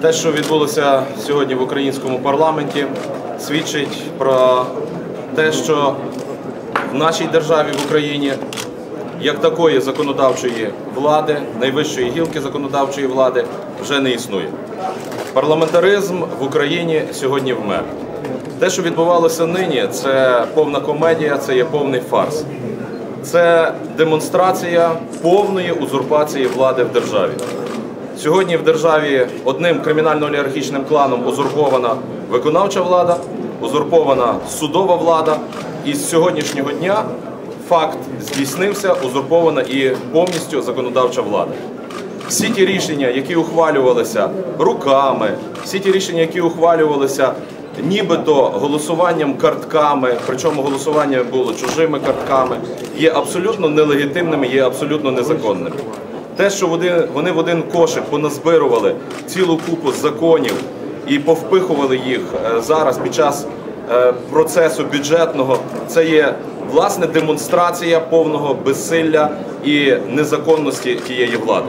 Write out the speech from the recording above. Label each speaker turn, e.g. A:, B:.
A: Те, що відбулося сьогодні в українському парламенті, свідчить про те, що в нашій державі в Україні як такої законодавчої влади, найвищої гілки законодавчої влади вже не існує. Парламентаризм в Україні сьогодні вмер. Те, що відбувалося нині, це повна комедія, це є повний фарс. Це демонстрація повної узурпації влади в державі. Сьогодні в державі одним кримінально-олігархічним кланом узурпована виконавча влада, узурпована судова влада, і з сьогоднішнього дня факт здійснився, узурпована і повністю законодавча влада. Всі ті рішення, які ухвалювалися руками, всі ті рішення, які ухвалювалися нібито голосуванням картками, причому голосування було чужими картками, є абсолютно нелегітимними, є абсолютно незаконними. Те, що вони, в один кошик поназбирували цілу купу законів і повпихували їх е, зараз під час е, процесу бюджетного, це є власне демонстрація повного безсилля і незаконності тієї влади.